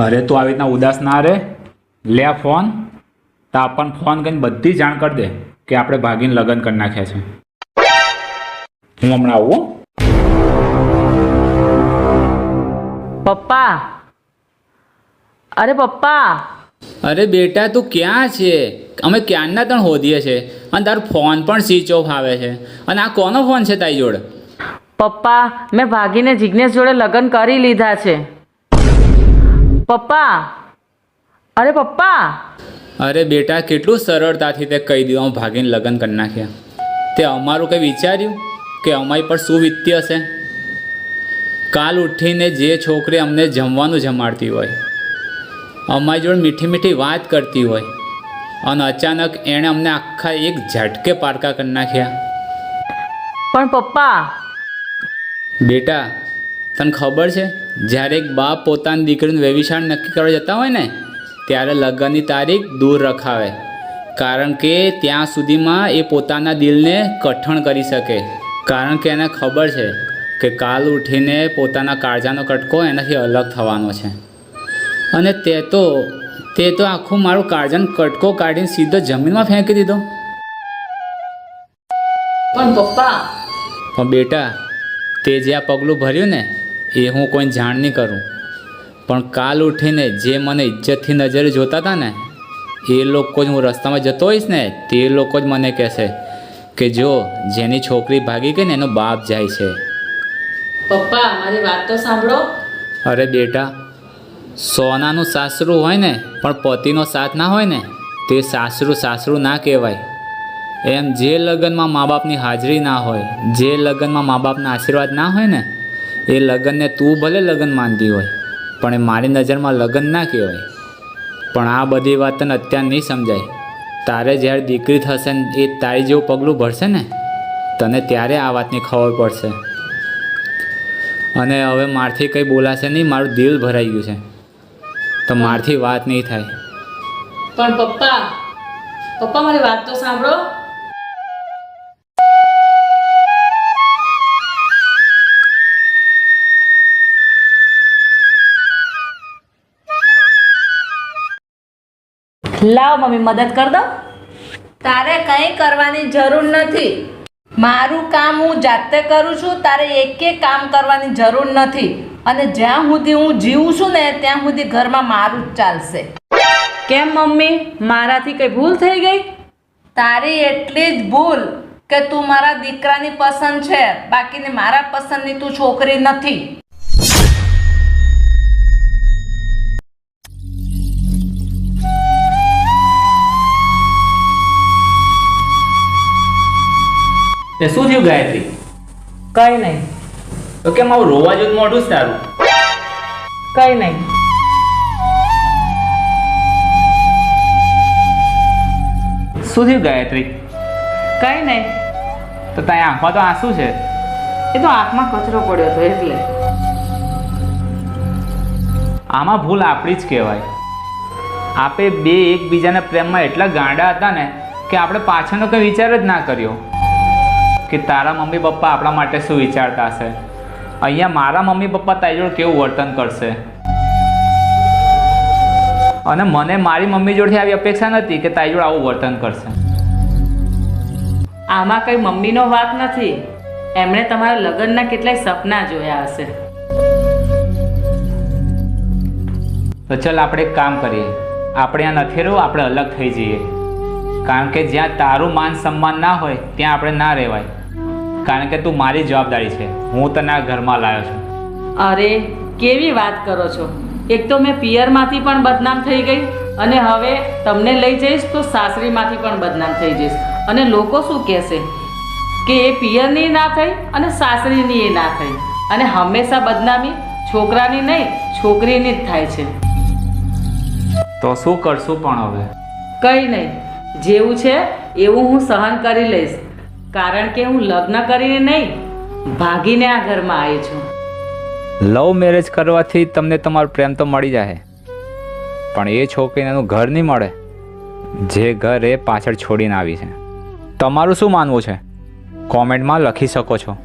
અરે તું આવી રીતના ઉદાસ ના રહે લે આ ફોન. તો આપણને ફોન કરીને બધી જાણ કરી દે કે આપણે ભાગીને લગ્ન કરી નાખ્યા છે. હું હમણાં આવું? પપ્પા. અરે પપ્પા. અરે બેટા તું ક્યાં છે? અમે ક્યારના તણ હોદીએ છે? અને તારો ફોન પણ સ્વિચ ઓફ આવે છે. અને આ કોનો ફોન છે તારી જોડે? પપ્પા મેં ભાગીને જિજ્ઞેશ જોડે લગ્ન કરી લીધા છે. પપ્પા. અરે પપ્પા. અરે બેટા કેટલું સરળતાથી તે કહી દીધું. ભાગીને લગ્ન કરી નાખ્યા. તે અમારું કંઈ વિચાર્યું કે અમારી પર શું વીતતી હશે? કાલ ઉઠીને જે છોકરી અમને જમવાનું જમાડતી હોય અમારી જોડે મીઠી મીઠી વાત કરતી હોય અને અચાનક એણે અમને આખા એક ઝટકે પારકા કરી નાખ્યા. પણ પપ્પા. બેટા તને ખબર છે? જ્યારે એક બાપ પોતાની દીકરીનું વ્યવિશાળ નક્કી કરવા જતા હોય ને ત્યારે લગ્નની તારીખ દૂર રખાવે. કારણ કે ત્યાં સુધીમાં એ પોતાના દિલને કઠણ કરી શકે. કારણ કે એને ખબર છે કે કાલ ઉઠીને પોતાના કાળજાનો કટકો એનાથી અલગ થવાનો છે. અને તે તો તે તો આખું મારું કાળજાનો કટકો કાઢીને સીધો જમીનમાં ફેંકી દીધો. પણ પપ્પા. પણ બેટા તે જે આ પગલું ભર્યું ને એ હું કોઈ જાણ નહીં કરું. પણ કાલ ઉઠીને જે મને ઇજ્જતથી નજરે જોતા હતા ને એ લોકો જ હું રસ્તામાં જતો હોઈશ ને તે લોકો જ મને કહેશે કે જો જેની છોકરી ભાગી ગઈ ને એનો બાપ જાય છે. પપ્પા મારી વાત તો સાંભળો. અરે બેટા સોનાનું સાસરું હોય ને પણ પતિનો સાથ ના હોય ને તે સાસરું સાસરું ના કહેવાય. એમ જે લગ્નમાં મા બાપની હાજરી ના હોય જે લગ્નમાં મા બાપના આશીર્વાદ ના હોય ને એ લગ્નને તું ભલે લગ્ન માનતી હોય, પણ એ મારી નજરમાં લગ્ન ના કહેવાય. પણ આ બધી વાત તને અત્યારે નહીં સમજાય. તારે જ્યારે દીકરી થશે ને એ તારી જેવું પગલું ભરશે ને, તને ત્યારે આ વાતની ખબર પડશે. અને હવે મારથી કંઈ બોલાશે નહીં, મારું દિલ ભરાઈ ગયું છે. તો મારથી વાત નહીં થાય. પણ પપ્પા પપ્પા મારી વાત તો સાંભળો. લાવ મમ્મી મદદ કર દો. તારે કંઈ કરવાની જરૂર નથી. મારું કામ હું જાતે કરું છું તારે એકે કામ કરવાની જરૂર નથી. અને જ્યાં સુધી હું જીવું છું ને ત્યાં સુધી ઘરમાં મારું જ ચાલશે. કેમ મમ્મી? મારાથી કઈ ભૂલ થઈ ગઈ? તારી એટલી જ ભૂલ કે તું મારા દીકરાની પસંદ છે. બાકીની મારા પસંદની તું છોકરી નથી. એ શું થયું ગાયત્રી? કઈ નહીં. તો કેમ આવું રોવા જેવું મોઢું છે તારું? કઈ નહીં. શું થયું ગાયત્રી? કઈ નહીં. તો તારી આંખમાં તો આંસુ છે? એ તો આંખમાં કચરો પડ્યો હતો એટલે. આમાં ભૂલ આપણી જ કહેવાય. આપે બે એકબીજાના પ્રેમમાં એટલા ગાંડા હતા ને કે આપણે પાછળનો કંઈ વિચાર જ ના કર્યો. કે તારા મમ્મી પપ્પા આપણા માટે શું વિચારતા હશે? અહીંયા મારા મમ્મી પપ્પા તારી જોડે કેવું વર્તન કરશે? અને મને મારી મમ્મી જોડેથી આવી અપેક્ષા નથી કે તારી જોડે આવું વર્તન કરશે. આમાં કઈ મમ્મીનો વાક નથી. એમણે તમારા લગ્નના કેટલાય સપના જોયા હશે. તો ચાલ આપણે એક કામ કરીએ. આપણે આ નથી રહું આપણે અલગ થઈ જઈએ. કારણ કે જ્યાં તારું માન સન્માન ના હોય ત્યાં આપણે ના રહેવાય. કારણ કે તું મારી જવાબદારી છે. હું તને આ ઘરમાં લાવ્યો છું. અરે કેવી વાત કરો છો? એક તો મેં પિયરમાંથી પણ બદનામ થઈ ગઈ અને હવે તમને લઈ જઈશ તો સાસરીમાંથી પણ બદનામ થઈ જઈશ. અને લોકો શું કહેશે? કે એ પિયરની ના થઈ અને સાસરીની એ ના થઈ. અને હંમેશા બદનામી છોકરાની નહીં છોકરીની જ થાય છે. તો શું કરશું પણ હવે? કંઈ નહીં. જેવું છે એવું હું સહન કરી લઈશ. કારણ કે હું લગ્ન કરીને નહીં, ભાગીને આ ઘરમાં આવી છું. લવ મેરેજ કરવાથી તમને તમારો પ્રેમ તો મળી જાય પણ એ છોકરીને એનું ઘર નહીં મળે. જે ઘર એ પાછળ છોડીને આવી છે. તમારું શું માનવું છે? કોમેન્ટમાં લખી શકો છો.